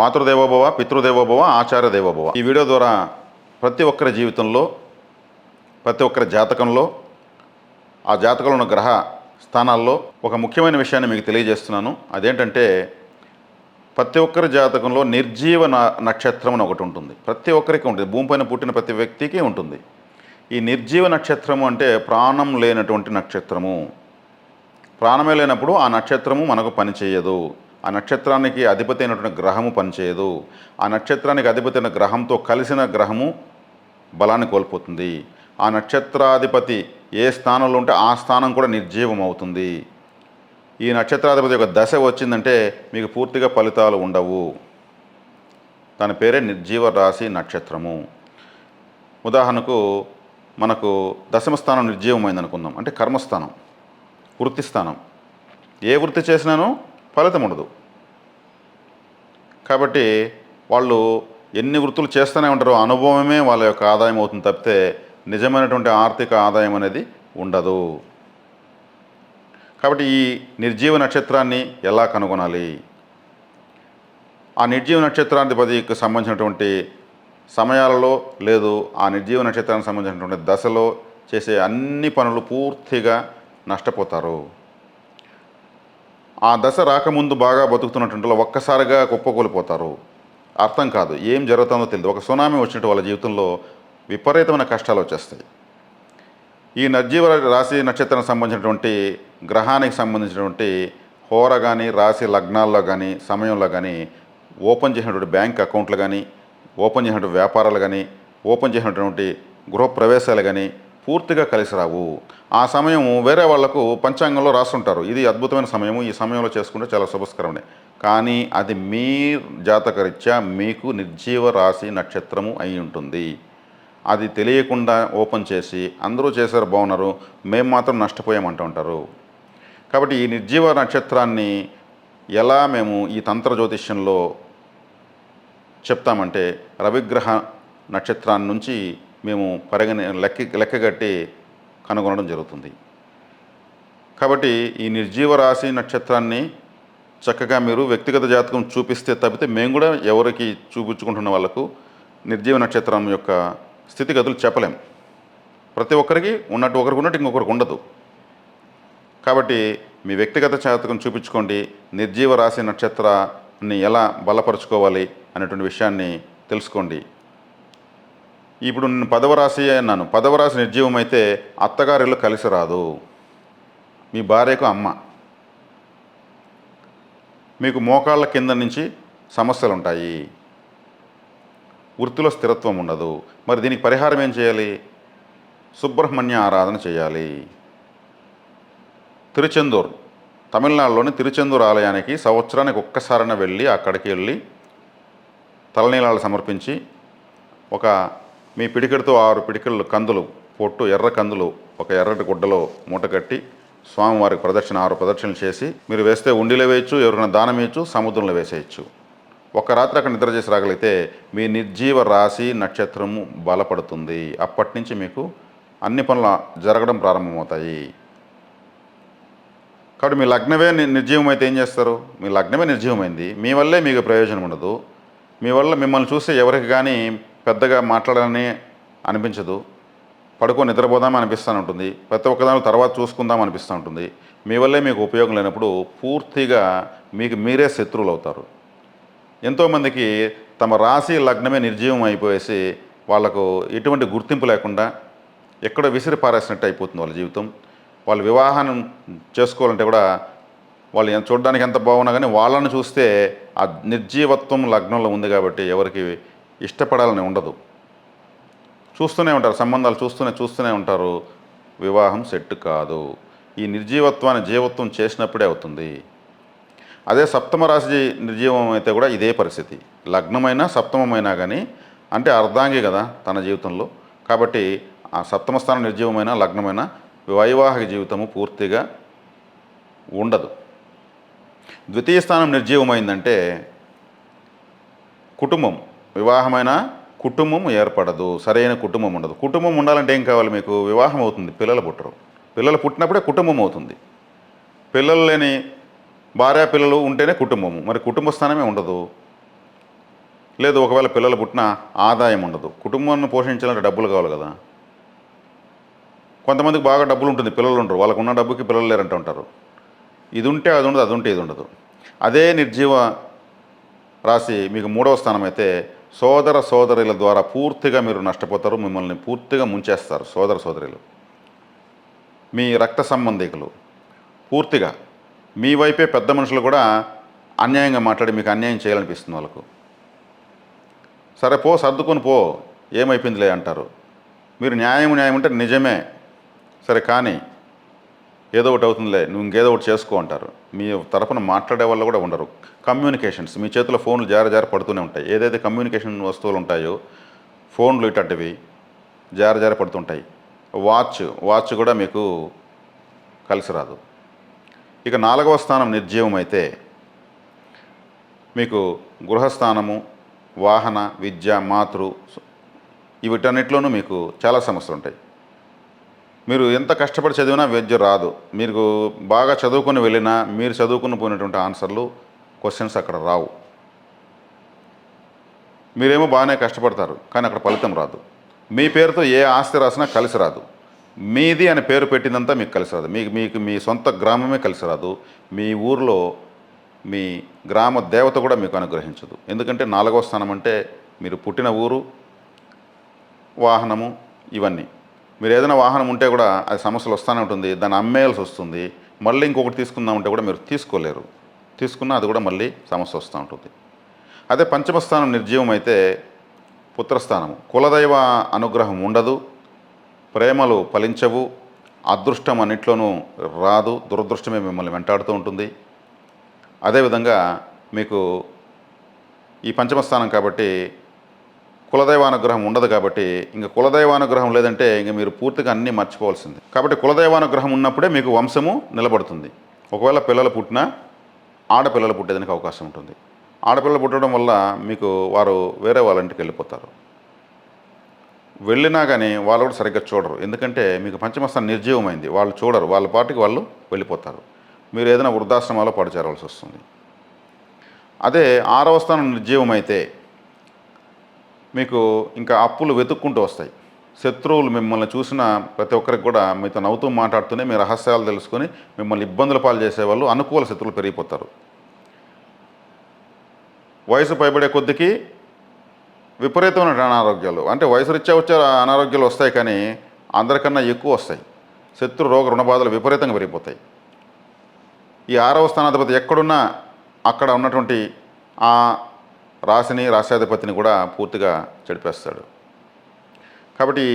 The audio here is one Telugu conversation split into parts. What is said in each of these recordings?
మాతృదేవోభవ పితృదేవోభవ ఆచార్య దేవోభవ ఈ వీడియో ద్వారా ప్రతి ఒక్కరి జీవితంలో ప్రతి ఒక్కరి జాతకంలో ఆ జాతకంలో ఉన్న గ్రహ స్థానాల్లో ఒక ముఖ్యమైన విషయాన్ని మీకు తెలియజేస్తున్నాను. అదేంటంటే ప్రతి ఒక్కరి జాతకంలో నిర్జీవ న- నక్షత్రం అని ఒకటి ఉంటుంది. ప్రతి ఒక్కరికి ఉంటుంది. భూమిపైన పుట్టిన ప్రతి వ్యక్తికి ఉంటుంది. ఈ నిర్జీవ నక్షత్రము అంటే ప్రాణం లేనటువంటి నక్షత్రము. ప్రాణమే లేనప్పుడు ఆ నక్షత్రము మనకు పనిచేయదు ఆ నక్షత్రానికి అధిపతి అయినటువంటి గ్రహము పనిచేయదు. ఆ నక్షత్రానికి అధిపతి అయిన గ్రహంతో కలిసిన గ్రహము బలాన్ని కోల్పోతుంది. ఆ నక్షత్రాధిపతి ఏ స్థానంలో ఉంటే ఆ స్థానం కూడా నిర్జీవం అవుతుంది ఈ నక్షత్రాధిపతి యొక్క దశ వచ్చిందంటే మీకు పూర్తిగా ఫలితాలు ఉండవు. దాని పేరే నిర్జీవ రాశి నక్షత్రము. ఉదాహరణకు మనకు దశమ స్థానం నిర్జీవమైంది అనుకుందాం అంటే కర్మస్థానం వృత్తి స్థానం. ఏ వృత్తి చేసినానో ఫలితం ఉండదు. కాబట్టి వాళ్ళు ఎన్ని వృత్తులు చేస్తూనే ఉంటారో అనుభవమే వాళ్ళ యొక్క ఆదాయం అవుతుంది తప్పితే నిజమైనటువంటి ఆర్థిక ఆదాయం అనేది ఉండదు. కాబట్టి ఈ నిర్జీవ నక్షత్రాన్ని ఎలా కనుగొనాలి? ఆ నిర్జీవ నక్షత్రాధిపతికి సంబంధించినటువంటి సమయాలలో లేదు ఆ నిర్జీవ నక్షత్రానికి సంబంధించినటువంటి దశలో చేసే అన్ని పనులు పూర్తిగా నష్టపోతారు. ఆ దశ రాకముందు బాగా బతుకుతున్నటువంటి వాళ్ళు ఒక్కసారిగా కుప్పకూలిపోతారు. అర్థం కాదు ఏం జరుగుతుందో తెలియదు ఒక సునామీ వచ్చినట్టు వాళ్ళ జీవితంలో విపరీతమైన కష్టాలు వచ్చేస్తాయి. ఈ నర్జీవ రాశి నక్షత్రానికి సంబంధించినటువంటి గ్రహానికి సంబంధించినటువంటి హోర కానీ రాశి లగ్నాల్లో కానీ సమయంలో కానీ ఓపెన్ చేసినటువంటి బ్యాంక్ అకౌంట్లు కానీ ఓపెన్ చేసినటువంటి వ్యాపారాలు కానీ ఓపెన్ చేసినటువంటి గృహప్రవేశాలు కానీ పూర్తిగా కలిసి రావు ఆ సమయం వేరే వాళ్ళకు పంచాంగంలో రాస్తుంటారు ఇది అద్భుతమైన సమయము. ఈ సమయంలో చేసుకుంటే చాలా శుభస్కరమే కానీ అది మీ జాతకరీత్యా మీకు నిర్జీవ రాశి నక్షత్రము అయి ఉంటుంది. అది తెలియకుండా ఓపెన్ చేసి అందరూ చేశారు బాగున్నారు. మేము మాత్రం నష్టపోయామంటూ ఉంటారు. కాబట్టి ఈ నిర్జీవ నక్షత్రాన్ని ఎలా మేము ఈ తంత్ర జ్యోతిష్యంలో చెప్తామంటే రవిగ్రహ నక్షత్రాన్ని నుంచి మేము పరిగణ లెక్క లెక్కగట్టి కనుగొనడం జరుగుతుంది. కాబట్టి ఈ నిర్జీవ రాశి నక్షత్రాన్ని చక్కగా మీరు వ్యక్తిగత జాతకం చూపిస్తే తప్పితే మేము కూడా ఎవరికి చూపించుకుంటున్న వాళ్ళకు నిర్జీవ నక్షత్రం యొక్క స్థితిగతులు చెప్పలేం. ప్రతి ఒక్కరికి ఉన్నట్టు ఒకరికి ఉన్నట్టు ఇంకొకరికి ఉండదు. కాబట్టి మీ వ్యక్తిగత జాతకం చూపించుకోండి. నిర్జీవ రాశి నక్షత్రాన్ని ఎలా బలపరుచుకోవాలి అనేటువంటి విషయాన్ని తెలుసుకోండి. ఇప్పుడు నేను పదవ రాశి అన్నాను పదవ రాశి నిర్జీవం అయితే అత్తగారిల్లు కలిసి రాదు. మీ భార్యకు అమ్మ. మీకు మోకాళ్ళ కింద నుంచి సమస్యలు ఉంటాయి. వృత్తిలో స్థిరత్వం ఉండదు. మరి దీనికి పరిహారం ఏం చేయాలి? సుబ్రహ్మణ్య ఆరాధన చేయాలి. తిరుచెందూర్. తమిళనాడులోని తిరుచెందూర్ ఆలయానికి సంవత్సరానికి ఒక్కసారైనా వెళ్ళి అక్కడికి వెళ్ళి తలనీలాలు సమర్పించి ఒక మీ పిడికెడుతో ఆరు పిడికెళ్ళు కందులు పొట్టు ఎర్ర కందులు ఒక ఎర్రటి గుడ్డలో మూటకట్టి స్వామివారికి ప్రదక్షిణ ఆరు ప్రదక్షిణలు చేసి మీరు వేస్తే ఉండిలో వేయచ్చు ఎవరికైనా దానం వేయచ్చు సముద్రంలో వేసేయచ్చు. ఒక రాత్రి అక్కడ నిద్ర చేసి రాగలిగితే మీ నిర్జీవ రాశి నక్షత్రము బలపడుతుంది. అప్పటి నుంచి మీకు అన్ని పనులు జరగడం ప్రారంభమవుతాయి. కాబట్టి మీ లగ్నమే నిర్జీవమైతే ఏం చేస్తారు? మీ లగ్నమే నిర్జీవమైంది. మీ వల్లే మీకు ప్రయోజనం ఉండదు. మీ వల్ల మిమ్మల్ని చూస్తే ఎవరికి కానీ పెద్దగా మాట్లాడాలని అనిపించదు. పడుకో నిద్రపోదాం అనిపిస్తూ ఉంటుంది. ప్రతి ఒక్కదాని తర్వాత చూసుకుందాం అనిపిస్తూ ఉంటుంది. మీ వల్లే మీకు ఉపయోగం లేనప్పుడు పూర్తిగా మీకు మీరే శత్రువులు అవుతారు. ఎంతోమందికి తమ రాశి లగ్నమే నిర్జీవం అయిపోయేసి వాళ్ళకు ఎటువంటి గుర్తింపు లేకుండా ఎక్కడో విసిరి పారేసినట్టు అయిపోతుంది వాళ్ళ జీవితం. వాళ్ళు వివాహం చేసుకోవాలంటే కూడా వాళ్ళు చూడడానికి ఎంత బాగున్నా కానీ వాళ్ళని చూస్తే ఆ నిర్జీవత్వం లగ్నంలో ఉంది కాబట్టి ఎవరికి ఇష్టపడాలని ఉండదు. చూస్తూనే ఉంటారు సంబంధాలు చూస్తూనే చూస్తూనే ఉంటారు. వివాహం సెట్ కాదు. ఈ నిర్జీవత్వాన్ని జీవత్వం చేసినప్పుడే అవుతుంది. అదే సప్తమ రాశి నిర్జీవం అయితే కూడా ఇదే పరిస్థితి. లగ్నమైనా సప్తమమైనా కానీ అంటే అర్ధాంగి కదా తన జీవితంలో. కాబట్టి ఆ సప్తమ స్థానం నిర్జీవమైన లగ్నమైన వైవాహిక జీవితము పూర్తిగా ఉండదు. ద్వితీయ స్థానం నిర్జీవమైందంటే కుటుంబం. వివాహమైన కుటుంబం ఏర్పడదు సరైన కుటుంబం ఉండదు. కుటుంబం ఉండాలంటే ఏం కావాలి మీకు? వివాహం అవుతుంది పిల్లలు పుట్టరు. పిల్లలు పుట్టినప్పుడే కుటుంబం అవుతుంది. పిల్లలు లేని భార్య పిల్లలు ఉంటేనే కుటుంబము మరి కుటుంబ స్థానమే ఉండదు. లేదు ఒకవేళ పిల్లలు పుట్టిన ఆదాయం ఉండదు. కుటుంబాన్ని పోషించాలంటే డబ్బులు కావాలి కదా. కొంతమందికి బాగా డబ్బులు ఉంటుంది పిల్లలు ఉండరు. వాళ్ళకు ఉన్న డబ్బుకి పిల్లలు లేరంటూ ఉంటారు. ఇది ఉంటే అది ఉండదు అది ఉంటే ఇది ఉండదు అదే నిర్జీవ రాశి మీకు మూడవ స్థానం అయితే సోదర సోదరుల ద్వారా పూర్తిగా మీరు నష్టపోతారు మిమ్మల్ని పూర్తిగా ముంచేస్తారు సోదర సోదరులు. మీ రక్త సంబంధికులు. పూర్తిగా మీ వైపే పెద్ద మనుషులు కూడా అన్యాయంగా మాట్లాడి మీకు అన్యాయం చేయాలనిపిస్తుంది వాళ్ళకు. సరే పో సర్దుకొని పో ఏమైపోయిందిలే అంటారు. మీరు న్యాయం న్యాయం అంటే నిజమే. సరే కానీ ఏదో ఒకటి అవుతుందిలే నువ్వు ఇంకేదో ఒకటి చేసుకో అంటారు. మీ తరపున మాట్లాడే వాళ్ళు కూడా ఉండరు. కమ్యూనికేషన్స్ మీ చేతిలో ఫోన్లు జార జార పడుతూనే ఉంటాయి. ఏదైతే కమ్యూనికేషన్ వస్తువులు ఉంటాయో ఫోన్లు ఇటంటివి జార జార పడుతుంటాయి. వాచ్ వాచ్ కూడా మీకు కలిసి రాదు. ఇక నాలుగవ స్థానం నిర్జీవం అయితే మీకు గృహస్థానము వాహన విద్య మాతృ వీటన్నిటిలోనూ మీకు చాలా సమస్యలు ఉంటాయి మీరు ఎంత కష్టపడి చదివినా వెజ్ రాదు. మీకు బాగా చదువుకొని వెళ్ళినా మీరు చదువుకుని పోయినటువంటి ఆన్సర్లు క్వశ్చన్స్ అక్కడ రావు. మీరేమో బాగానే కష్టపడతారు కానీ అక్కడ ఫలితం రాదు. మీ పేరుతో ఏ ఆస్తి రాసినా కలిసి రాదు. మీది అని పేరు పెట్టిందంతా మీకు కలిసి రాదు. మీకు మీకు మీ సొంత గ్రామమే కలిసి రాదు. మీ ఊర్లో మీ గ్రామ దేవత కూడా మీకు అనుగ్రహించదు. ఎందుకంటే నాలుగవ స్థానం అంటే మీరు పుట్టిన ఊరు వాహనము ఇవన్నీ. మీరు ఏదైనా వాహనం ఉంటే కూడా అది సమస్యలు వస్తూనే ఉంటుంది దాన్ని అమ్మేయాల్సి వస్తుంది. మళ్ళీ ఇంకొకటి తీసుకుందామంటే కూడా మీరు తీసుకోలేరు. తీసుకున్నా అది కూడా మళ్ళీ సమస్య వస్తూ ఉంటుంది. అదే పంచమస్థానం నిర్జీవం అయితే పుత్రస్థానము. కులదైవ అనుగ్రహం ఉండదు ప్రేమలు ఫలించవు అదృష్టం అన్నిట్లోనూ రాదు దురదృష్టమే మిమ్మల్ని వెంటాడుతూ ఉంటుంది. అదేవిధంగా మీకు ఈ పంచమస్థానం కాబట్టి కులదైవానుగ్రహం ఉండదు కాబట్టి ఇంకా కులదైవానుగ్రహం లేదంటే ఇంక మీరు పూర్తిగా అన్నీ మర్చిపోవాల్సింది. కాబట్టి కులదైవానుగ్రహం ఉన్నప్పుడే మీకు వంశము నిలబడుతుంది. ఒకవేళ పిల్లలు పుట్టినా ఆడపిల్లలు పుట్టేదానికి అవకాశం ఉంటుంది. ఆడపిల్లలు పుట్టడం వల్ల మీకు వారు వేరే వాళ్ళ ఇంటికి వెళ్ళిపోతారు. వెళ్ళినా కానీ వాళ్ళు కూడా సరిగ్గా చూడరు. ఎందుకంటే మీకు పంచమస్థానం నిర్జీవమైంది. వాళ్ళు చూడరు. వాళ్ళ పాటికి వాళ్ళు వెళ్ళిపోతారు. మీరు ఏదైనా వృద్ధాశ్రమాలో పడిచేరవలసి వస్తుంది. అదే ఆరవ స్థానం నిర్జీవమైతే మీకు ఇంకా అప్పులు వెతుక్కుంటూ వస్తాయి. శత్రువులు మిమ్మల్ని చూసిన ప్రతి ఒక్కరికి కూడా మీతో నవ్వుతూ మాట్లాడుతూనే మీ రహస్యాలు తెలుసుకొని మిమ్మల్ని ఇబ్బందుల పాలు చేసేవాళ్ళు అనుకూల శత్రువులు పెరిగిపోతారు. వయసు పైబడే కొద్దికి విపరీతమైన అనారోగ్యాలు. అంటే వయసు రీత్యా వచ్చే అనారోగ్యాలు వస్తాయి కానీ అందరికన్నా ఎక్కువ వస్తాయి. శత్రు రోగ రుణబాధలు విపరీతంగా పెరిగిపోతాయి. ఈ ఆరవ స్థానాధిపతి ఎక్కడున్నా అక్కడ ఉన్నటువంటి ఆ రాశిని రాశాధిపతిని కూడా పూర్తిగా చెడిపేస్తాడు. కాబట్టి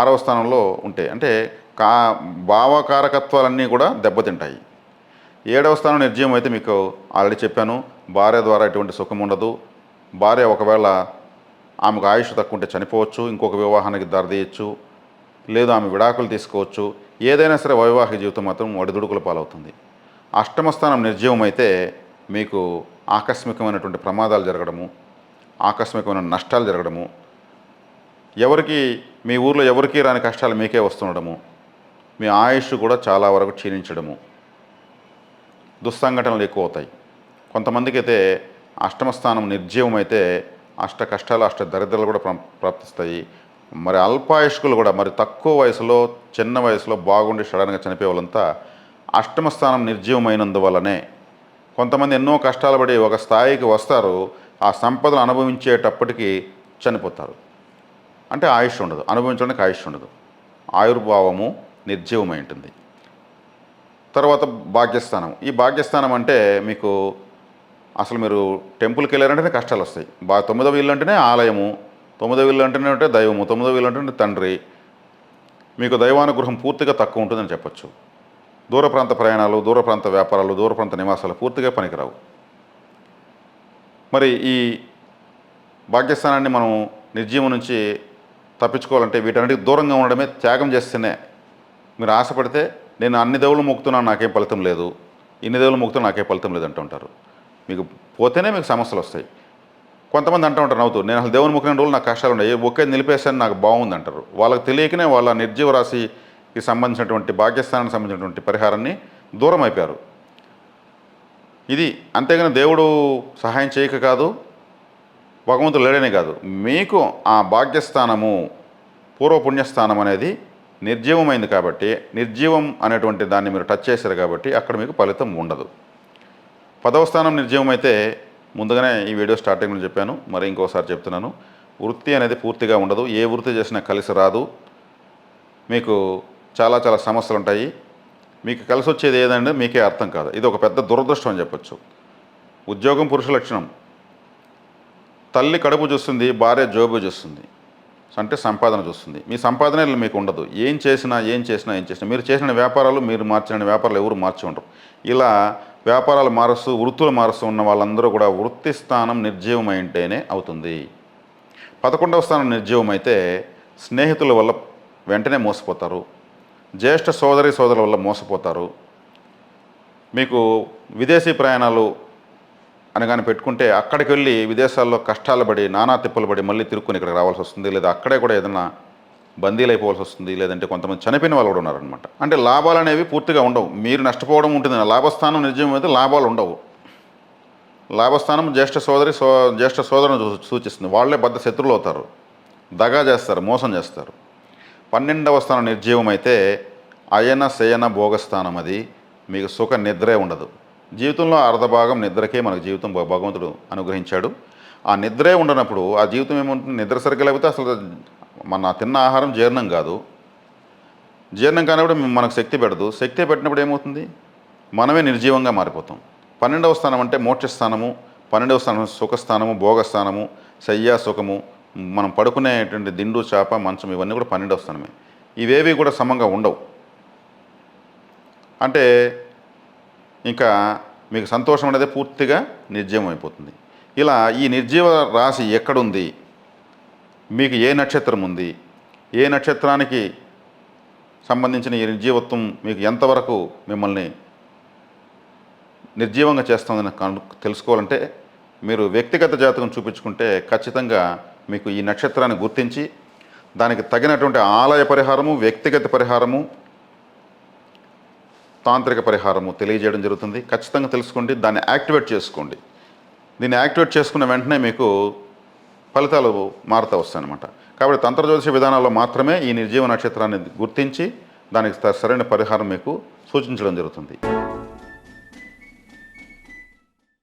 ఆరవ స్థానంలో ఉంటే అంటే కా భావకారకత్వాలన్నీ కూడా దెబ్బతింటాయి. ఏడవ స్థానం నిర్జీవం అయితే మీకు ఆల్రెడీ చెప్పాను. భార్య ద్వారా ఎటువంటి సుఖం ఉండదు. భార్య ఒకవేళ ఆమెకు ఆయుష్ తక్కువ ఉంటే చనిపోవచ్చు ఇంకొక వివాహానికి దారితీయచ్చు లేదు ఆమె విడాకులు తీసుకోవచ్చు. ఏదైనా సరే వైవాహిక జీవితం మాత్రం ఒడిదుడుకుల పాలవుతుంది. అష్టమ స్థానం నిర్జీవం అయితే మీకు ఆకస్మికమైనటువంటి ప్రమాదాలు జరగడము ఆకస్మికమైన నష్టాలు జరగడము ఎవరికి మీ ఊర్లో ఎవరికీ రాని కష్టాలు మీకే వస్తుండడము మీ ఆయుష్ కూడా చాలా వరకు క్షీణించడము దుస్సంఘటనలు ఎక్కువ అవుతాయి కొంతమందికి అయితే అష్టమ స్థానం అష్ట కష్టాలు అష్ట దరిద్రాలు కూడా ప్రాప్తిస్తాయి. మరి అల్పాయుష్కులు కూడా మరి తక్కువ వయసులో చిన్న వయసులో బాగుండి సడన్గా చనిపోయే వాళ్ళంతా అష్టమ స్థానం నిర్జీవమైనందువల్లనే కొంతమంది ఎన్నో కష్టాలు పడి ఒక స్థాయికి వస్తారు ఆ సంపదను అనుభవించేటప్పటికీ చనిపోతారు. అంటే ఆయుష్ ఉండదు అనుభవించడానికి ఆయుష్ ఉండదు. ఆయుర్భావము నిర్జీవమై ఉంటుంది. తర్వాత భాగ్యస్థానం. ఈ భాగ్యస్థానం అంటే మీకు అసలు మీరు టెంపుల్కి వెళ్ళారంటేనే కష్టాలు వస్తాయి. బా తొమ్మిదవ ఇల్లు అంటేనే ఆలయము తొమ్మిదవ ఇల్లు అంటేనే అంటే దైవము తొమ్మిదవ ఇల్లు అంటేనే తండ్రి. మీకు దైవానుగ్రహం పూర్తిగా తక్కువ ఉంటుందని చెప్పొచ్చు. దూర ప్రాంత ప్రయాణాలు దూర ప్రాంత వ్యాపారాలు దూర ప్రాంత నివాసాలు పూర్తిగా పనికిరావు. మరి ఈ భాగ్యస్థానాన్ని మనం నిర్జీవం నుంచి తప్పించుకోవాలంటే వీటన్నిటికి దూరంగా ఉండడమే త్యాగం చేస్తేనే మీరు ఆశపడితే నేను అన్ని దేవుళ్ళు మొక్కుతున్నాను నాకేం ఫలితం లేదు. ఇన్ని దేవుళ్ళు మొక్కుతున్నా నాకేం ఫలితం లేదు అంటుంటారు మీకు పోతేనే మీకు సమస్యలు వస్తాయి. కొంతమంది అంటూ ఉంటారు నవ్వుతూ నేను అసలు దేవుని మొక్కిన రోజులు నాకు కష్టాలు ఉన్నాయి. ఒకే నిలిపేసాను నాకు బాగుంది అంటారు. వాళ్ళకి తెలియకనే వాళ్ళ నిర్జీవ ఈ సంబంధించినటువంటి భాగ్యస్థానానికి సంబంధించినటువంటి పరిహారాన్ని దూరం అయిపోయారు. ఇది అంతేగాని దేవుడు సహాయం చేయక కాదు భగవంతుడు లేడనే కాదు. మీకు ఆ భాగ్యస్థానము పూర్వపుణ్యస్థానం అనేది నిర్జీవమైంది కాబట్టి నిర్జీవం అనేటువంటి దాన్ని మీరు టచ్ చేశారు కాబట్టి అక్కడ మీకు ఫలితం ఉండదు. పదవ స్థానం నిర్జీవం అయితే ముందుగానే ఈ వీడియో స్టార్టింగ్లో చెప్పాను మరి ఇంకోసారి చెప్తున్నాను. వృత్తి అనేది పూర్తిగా ఉండదు. ఏ వృత్తి చేసినా కలిసి రాదు. మీకు చాలా చాలా సమస్యలు ఉంటాయి మీకు కలిసి వచ్చేది ఏదంటే మీకే అర్థం కాదు. ఇది ఒక పెద్ద దురదృష్టం అని చెప్పొచ్చు. ఉద్యోగం పురుష లక్షణం. తల్లి కడుపు చూస్తుంది భార్య జోబు చూస్తుంది అంటే సంపాదన చూస్తుంది. మీ సంపాదన మీకు ఉండదు ఏం చేసినా ఏం చేసినా ఏం చేసినా. మీరు చేసిన వ్యాపారాలు మీరు మార్చిన వ్యాపారాలు ఎవరు మార్చి ఉండరు. ఇలా వ్యాపారాలు మారుస్తూ వృత్తులు మారుస్తూ ఉన్న వాళ్ళందరూ కూడా వృత్తి స్థానం నిర్జీవమైంటేనే అవుతుంది. పదకొండవ స్థానం నిర్జీవం అయితే స్నేహితుల వల్ల వెంటనే మోసపోతారు. జ్యేష్ఠ సోదరి సోదరుల వల్ల మోసపోతారు. మీకు విదేశీ ప్రయాణాలు అని కానీ పెట్టుకుంటే అక్కడికి వెళ్ళి విదేశాల్లో కష్టాలు పడి నానా తిప్పలు పడి మళ్ళీ తిరుక్కుని ఇక్కడికి రావాల్సి వస్తుంది. లేదా అక్కడే కూడా ఏదైనా బందీలు అయిపోవాల్సి వస్తుంది. లేదంటే కొంతమంది చనిపోయిన వాళ్ళు కూడా ఉన్నారనమాట అంటే లాభాలు అనేవి పూర్తిగా ఉండవు. మీరు నష్టపోవడం ఉంటుంది. లాభస్థానం నిజం అయితే లాభాలు ఉండవు. లాభస్థానం జ్యేష్ఠ సోదరి సో జ్యేష్ఠ సోదరుని సూచిస్తుంది. వాళ్ళే బద్ద శత్రువులు అవుతారు. దగా చేస్తారు. మోసం చేస్తారు. పన్నెండవ స్థానం నిర్జీవం అయితే అయన శయన భోగస్థానం అది. మీకు సుఖ నిద్రే ఉండదు. జీవితంలో అర్ధభాగం నిద్రకే మనకు జీవితం భగవంతుడు అనుగ్రహించాడు. ఆ నిద్రే ఉండనప్పుడు ఆ జీవితం ఏముంటుంది? నిద్ర సరిగ్గా లేకపోతే అసలు మన తిన్న ఆహారం జీర్ణం కాదు. జీర్ణం కానప్పుడు మనకు శక్తి పెడదు. శక్తి పెట్టినప్పుడు ఏమవుతుంది? మనమే నిర్జీవంగా మారిపోతాం. పన్నెండవ స్థానం అంటే మోక్షస్థానము పన్నెండవ స్థానం సుఖస్థానము భోగస్థానము శయ్యా సుఖము మనం పడుకునేటువంటి దిండు చేప మంచం ఇవన్నీ కూడా పన్నెండు స్థానమే ఇవేవి కూడా సమంగా ఉండవు. అంటే ఇంకా మీకు సంతోషం అనేది పూర్తిగా నిర్జీవం అయిపోతుంది. ఇలా ఈ నిర్జీవ రాశి ఎక్కడుంది? మీకు ఏ నక్షత్రం ఉంది? ఏ నక్షత్రానికి సంబంధించిన ఈ నిర్జీవత్వం మీకు ఎంతవరకు మిమ్మల్ని నిర్జీవంగా చేస్తుందని కను తెలుసుకోవాలంటే మీరు వ్యక్తిగత జాతకం చూపించుకుంటే ఖచ్చితంగా మీకు ఈ నక్షత్రాన్ని గుర్తించి దానికి తగినటువంటి ఆలయ పరిహారము వ్యక్తిగత పరిహారము తాంత్రిక పరిహారము తెలియజేయడం జరుగుతుంది. ఖచ్చితంగా తెలుసుకోండి దాన్ని యాక్టివేట్ చేసుకోండి. దీన్ని యాక్టివేట్ చేసుకున్న వెంటనే మీకు ఫలితాలు మారుతూ వస్తాయన్నమాట. కాబట్టి తంత్రజ్యోతిష విధానాల్లో మాత్రమే ఈ నిర్జీవ నక్షత్రాన్ని గుర్తించి దానికి సరైన పరిహారం మీకు సూచించడం జరుగుతుంది.